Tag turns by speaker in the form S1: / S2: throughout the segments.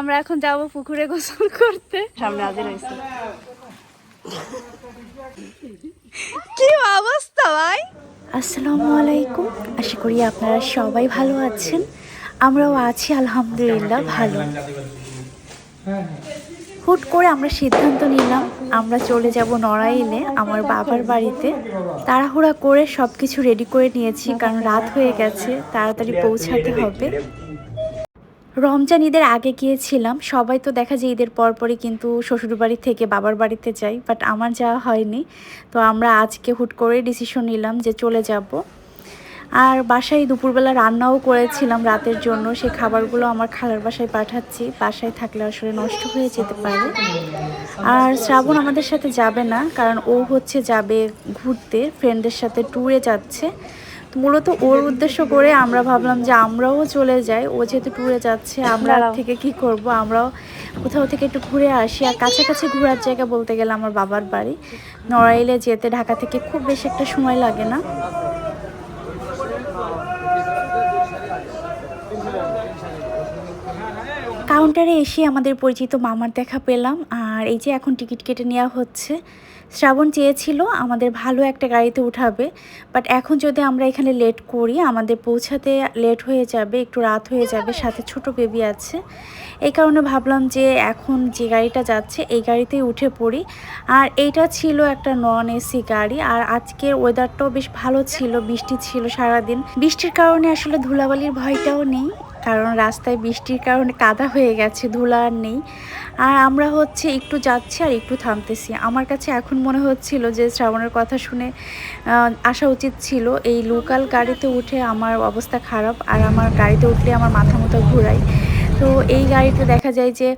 S1: আমরা এখন যাব পুকুরে গোসল করতে। সামনে আজ রয়েছে কি অবস্থা ভাই? আসসালামু আলাইকুম। আশা করি আপনারা সবাই ভালো আছেন। আমরাও আছি আলহামদুলিল্লাহ ভালো। হুট করে আমরা সিদ্ধান্ত নিলাম আমরা চলে যাব নড়াইলে আমার বাবার বাড়িতে। তাড়াহুড়া করে সব কিছু রেডি করে নিয়েছি কারণ রাত হয়ে গেছে তাড়াতাড়ি পৌঁছাতে হবে। রমজান ঈদের আগে গিয়েছিলাম। সবাই তো দেখা যায় ঈদের পরপরই কিন্তু শ্বশুর বাড়ি থেকে বাবার বাড়িতে যাই বাট আমার যাওয়া হয়নি। তো আমরা আজকে হুট করে ডিসিশন নিলাম যে চলে যাব। আর বাসায় দুপুরবেলা রান্নাও করেছিলাম রাতের জন্য। সেই খাবারগুলো আমার খালার বাসায় পাঠাচ্ছি। বাসায় থাকলে আসলে নষ্ট হয়ে যেতে পারে। আর শ্রাবণ আমাদের সাথে যাবে না, কারণ ও হচ্ছে যাবে ঘুরতে ফ্রেন্ডদের সাথে ট্যুরে যাচ্ছে। মূলত ওর উদ্দেশ্য করে আমরা ভাবলাম যে আমরাও চলে যাই। ও যেহেতু ট্যুরে যাচ্ছে আমরা থেকে কি করব? আমরাও কোথাও থেকে একটু ঘুরে আসি। আর কাছাকাছি ঘোরার জায়গা বলতে গেলে আমার বাবার বাড়ি। নড়াইলে যেতে ঢাকা থেকে খুব বেশি একটা সময় লাগে না। কাউন্টারে এসে আমাদের পরিচিত মামার দেখা পেলাম। আর এই যে এখন টিকিট কেটে নেওয়া হচ্ছে। শ্রাবণ চেয়েছিল আমাদের ভালো একটা গাড়িতে উঠাবে। বাট এখন যদি আমরা এখানে লেট করি, আমাদের পৌঁছাতে লেট হয়ে যাবে, একটু রাত হয়ে যাবে, সাথে ছোট বেবি আছে। এই কারণে ভাবলাম যে এখন যে গাড়িটা যাচ্ছে, এই গাড়িতেই উঠে পড়ি। আর এইটা ছিল একটা নন এসি গাড়ি। আর আজকের ওয়েদারটাও বেশ ভালো ছিল, বৃষ্টি ছিল সারাদিন। বৃষ্টির কারণে আসলে ধুলাবালির ভয়টাও নেই। কারণ রাস্তায় বৃষ্টির কারণে কাদা হয়ে গেছে, ধুলা আর নেই। আর আমরা হচ্ছে একটু যাচ্ছি আর একটু থামতেছি। আমার কাছে এখন মনে হচ্ছিল যে শ্রাবণের কথা শুনে আসা উচিত ছিল। এই লোকাল গাড়িতে উঠে আমার অবস্থা খারাপ আর আমার গাড়িতে উঠলে আমার মাথা মতো ঘুরাই। তো এই গাড়িতে দেখা যায় যে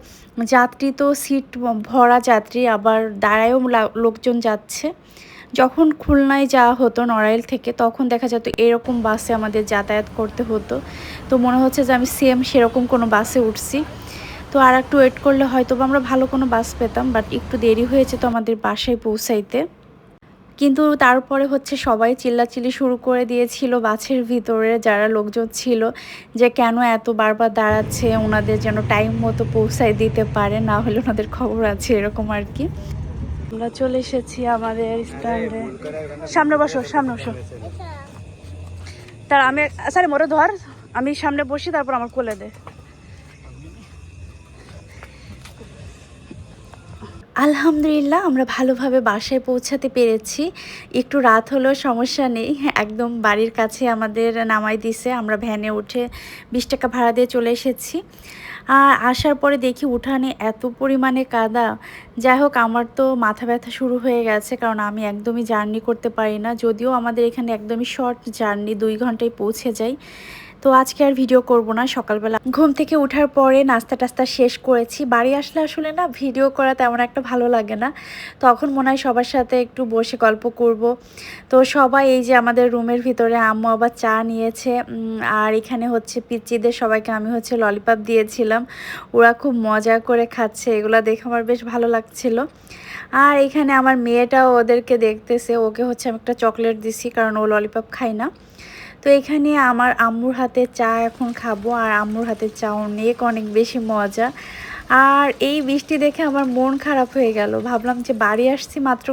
S1: যাত্রী তো সিট ভরা যাত্রী, আবার দাঁড়ায়ও লোকজন যাচ্ছে। যখন খুলনায় যাওয়া হতো নড়াইল থেকে, তখন দেখা যেত এরকম বাসে আমাদের যাতায়াত করতে হতো। তো মনে হচ্ছে যে আমি সেম সেরকম কোনো বাসে উঠছি। তো আর একটু ওয়েট করলে হয়তো আমরা ভালো কোনো বাস পেতাম বাট একটু দেরি হয়েছে তো আমাদের বাসায় পৌঁছাইতে। কিন্তু তারপরে হচ্ছে সবাই চিল্লাচিল্লি শুরু করে দিয়েছিল বাসের ভিতরে, যারা লোকজন ছিল, যে কেন এত বারবার দাঁড়াচ্ছে, ওনাদের যেন টাইম মতো পৌঁছায় দিতে পারে, না হলে ওনাদের খবর আছে, এরকম আর কি। আমরা চলে এসেছি আমাদের স্ট্যান্ডে সামনে বসো সামনে বসো। তার আমি, স্যার মোরে ধর। আমি সামনে বসি, তারপর আমার কোলে দে। আলহামদুলিল্লাহ, আমরা ভালোভাবে বাসায় পৌঁছাতে পেরেছি। একটু রাত হলেও সমস্যা নেই। একদম বাড়ির কাছে আমাদের নামাই দিছে। আমরা ভ্যানে উঠে বিশ টাকা ভাড়া দিয়ে চলে এসেছি। আসার পরে দেখি উঠানে এত পরিমাণে কাদা। যাই হোক, আমার তো মাথা ব্যথা শুরু হয়ে গেছে, কারণ আমি একদমই জার্নি করতে পারি না। যদিও আমাদের এখানে একদমই শর্ট জার্নি, দুই ঘন্টায় পৌঁছে যাই। তো আজকে আর ভিডিও করব না, সকালবেলা। ঘুম থেকে ওঠার পরে নাস্তা টাস্তা শেষ করেছি। বাড়ি আসলে আসলে না ভিডিও করা তেমন একটা ভালো লাগে না। তখন মনে হয় সবার সাথে একটু বসে গল্প করব। তো সবাই এই যে আমাদের রুমের ভিতরে আম্মু আবার চা নিয়েছে আর এখানে হচ্ছে পিচ্চিদের সবাইকে আমি হচ্ছে ললিপপ দিয়েছিলাম। ওরা খুব মজা করে খাচ্ছে, এগুলো দেখে আমার বেশ ভালো লাগছিল। আর এখানে আমার মেয়েটাও ওদেরকে দেখতেছে, ওকে হচ্ছে আমি একটা চকলেট দিছি, কারণ ও ললিপপ খায় না। তো এখানে আমার আম্মুর হাতে চা এখন খাব, আর আম্মুর হাতে চা অনেক অনেক বেশি মজা। আর এই বৃষ্টি দেখে আমার মন খারাপ হয়ে গেল। ভাবলাম যে বাড়ি আসছি মাত্র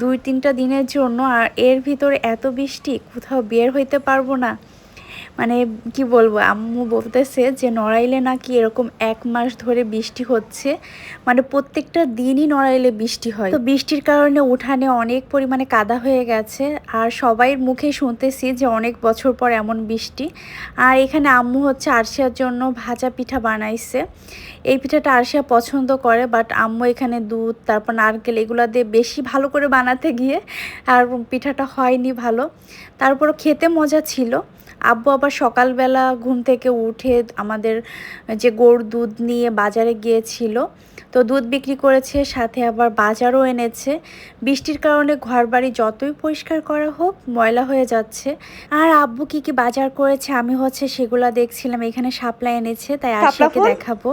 S1: দুই তিনটা দিনের জন্য, আর এর ভিতরে এত বৃষ্টি, কোথাও বের হইতে পারব না। মানে কি বলব, আম্মু বলতেছে যে নড়াইলে নাকি এরকম এক মাস ধরে বৃষ্টি হচ্ছে। মানে প্রত্যেকটা দিনই নড়াইলে বৃষ্টি হয়। তো বৃষ্টির কারণে উঠানে অনেক পরিমাণে কাদা হয়ে গেছে। আর সবাইয়ের মুখে শুনতেছি যে অনেক বছর পর এমন বৃষ্টি। আর এখানে আম্মু হচ্ছে আরশিয়ার জন্য ভাজা পিঠা বানাইছে। এই পিঠাটা আরশিয়া পছন্দ করে বাট আম্মু এখানে দুধ, তারপর নারকেল এগুলো দিয়ে বেশি ভালো করে বানাতে গিয়ে আর পিঠাটা হয়নি ভালো। তারপরও খেতে মজা ছিল। আব্বু আবার সকালবেলা ঘুম থেকে উঠে আমাদের যে গরুর দুধ নিয়ে বাজারে গিয়েছিল তো দুধ বিক্রি করেছে সাথে আবার বাজারও এনেছে। বৃষ্টির কারণে ঘর বাড়ি যতই পরিষ্কার করা হোক ময়লা হয়ে যাচ্ছে। আর আব্বু কি কি বাজার করেছে আমি হচ্ছে সেগুলা দেখছিলাম এখানে শাপলা এনেছে তাই আশাকে দেখাবো।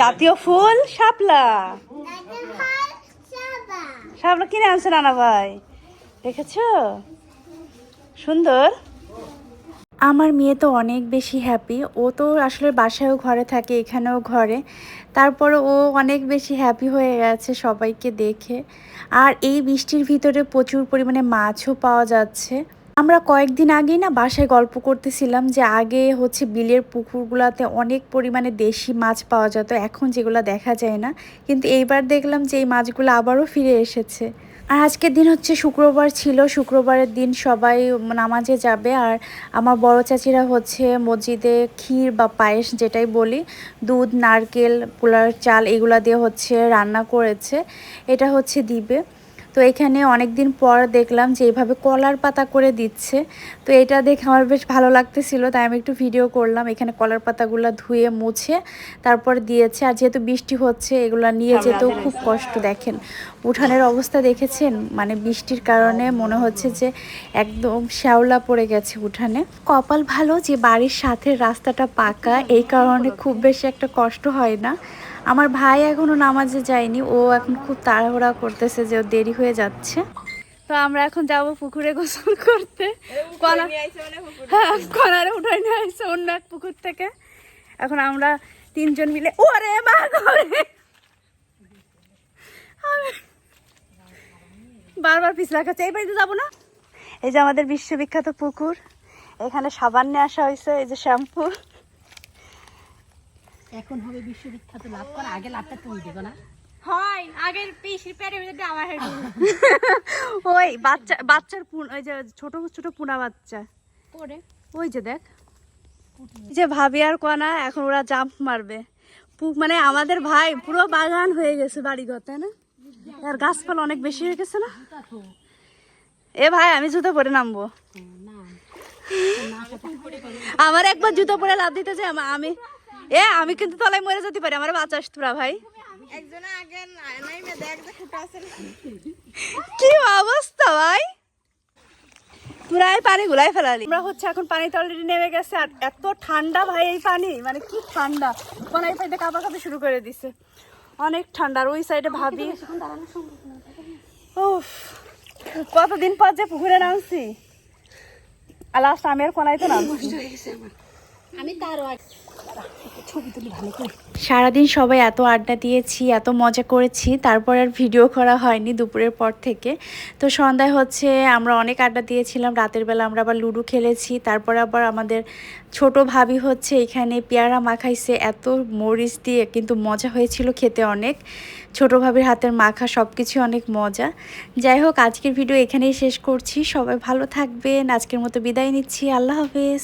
S1: জাতীয় ফুল শাপলা। শাপলা কিনে আনছে নানা ভাই। দেখেছ? সুন্দর। আমার মেয়ে তো অনেক বেশি হ্যাপি ও তো আসলে বাসায়ও ঘরে থাকে, এখানেও ঘরে। তারপরে ও অনেক বেশি হ্যাপি হয়ে গেছে সবাইকে দেখে। আর এই বৃষ্টির ভিতরে প্রচুর পরিমাণে মাছও পাওয়া যাচ্ছে। আমরা কয়েকদিন আগেই না বাসায় গল্প করতেছিলাম যে আগে হচ্ছে বিলের পুকুরগুলোতে অনেক পরিমাণে দেশি মাছ পাওয়া যেত, এখন যেগুলো দেখা যায় না। কিন্তু এইবার দেখলাম যে এই মাছগুলো আবারও ফিরে এসেছে। আর আজকের দিন হচ্ছে শুক্রবার ছিল, শুক্রবারের দিন সবাই নামাজে যাবে। আর আমার বড় চাচিরা হচ্ছে মসজিদে ক্ষীর বা পায়েস যেটাই বলি, দুধ, নারকেল পোলার চাল এগুলা দিয়ে হচ্ছে রান্না করেছে। এটা হচ্ছে দিবে তো এখানে অনেক দিন পর দেখলাম যে এইভাবে কলার পাতা করে দিচ্ছে। তো এটা দেখে আমার বেশ ভালো লাগতেছিল তাই আমি একটু ভিডিও করলাম। এখানে কলার পাতাগুলো ধুয়ে মুছে তারপর দিয়েছে। আর যেহেতু বৃষ্টি হচ্ছে এগুলো নিয়ে যেতেও খুব কষ্ট দেখেন। উঠানের অবস্থা দেখেছেন? মানে বৃষ্টির কারণে মনে হচ্ছে যে একদম শ্যাওলা পড়ে গেছে উঠানে। কপাল ভালো যে বাড়ির সাথে রাস্তাটা পাকা এই কারণে খুব বেশি একটা কষ্ট হয় না। আমার ভাই এখনও নামাজে যায়নি, ও এখন খুব তাড়াহুড়া করতেছে যে ও দেরি হয়ে যাচ্ছে। তো আমরা এখন যাব পুকুরে গোসল করতে। হ্যাঁ কলারে উঠাই নিয়ে আসছে অন্য এক পুকুর থেকে। এখন আমরা তিনজন মিলে ওরে মা বারবার পিছলা খাচ্ছে, এই বাড়িতে যাব না। এই যে আমাদের বিশ্ববিখ্যাত পুকুর, এখানে সাবান নিয়ে আসা হয়েছে, এই যে শ্যাম্পু।
S2: এখন হবে বিশ্ববিখ্যাত লাভ করা। আগে লাভটা তুমি দেবো না।
S3: হয় আগের পিসির পেটে ভিতরে আমার হেড
S1: ওই বাচ্চা বাচ্চার পুন ওই যে ছোট ছোট পুনা বাচ্চা। ওই যে দেখ। এই যে ভাবি আর কনা এখন ওরা জাম্প মারবে। পু- মানে আমাদের ভাই পুরো বাগান হয়ে গেছে বাড়িঘর তাই না? আর গাছপালা অনেক বেশি হয়ে গেছে না? এ ভাই আমি জুতো পরে নামবো। আমার একবার জুতো পরে লাভ দিতে চাই আমি এ আমি কিন্তু তলায় মরে যেতে পারি আমার বাঁচাস তোরা ভাই। কি অবস্থা ভাই? পুরাই পানি গুলাই ফেলালি। আমরা হচ্ছে এখন পানিতে অলরেডি নেমে গেছে আর এত ঠান্ডা ভাই এই পানি মানে কি ঠান্ডা। কোন এই সাইডে কাপা কাপি শুরু করে দিছে। অনেক ঠান্ডা আর ওই সাইডে ভাবি। উফ কতদিন পর যে পুকুরে নামছি। আর লাস্ট আমি আর কোনায় তো নামছি।
S2: আমি তারও
S1: সারাদিন সবাই এত আড্ডা দিয়েছি, এত মজা করেছি, তারপর আর ভিডিও করা হয়নি দুপুরের পর থেকে। তো সন্ধ্যায় হচ্ছে আমরা অনেক আড্ডা দিয়েছিলাম, রাতের বেলা আমরা আবার লুডো খেলেছি, তারপর আবার আমাদের ছোট ভাবি হচ্ছে এখানে পেয়ারা মাখাইছে, এত মরিচ দিয়ে কিন্তু মজা হয়েছিল খেতে অনেক। ছোট ভাবির হাতের মাখা সব কিছু অনেক মজা। যাই হোক, আজকের ভিডিও এখানেই শেষ করছি। সবাই ভালো থাকবেন। আজকের মতো বিদায় নিচ্ছি। আল্লাহ হাফেজ।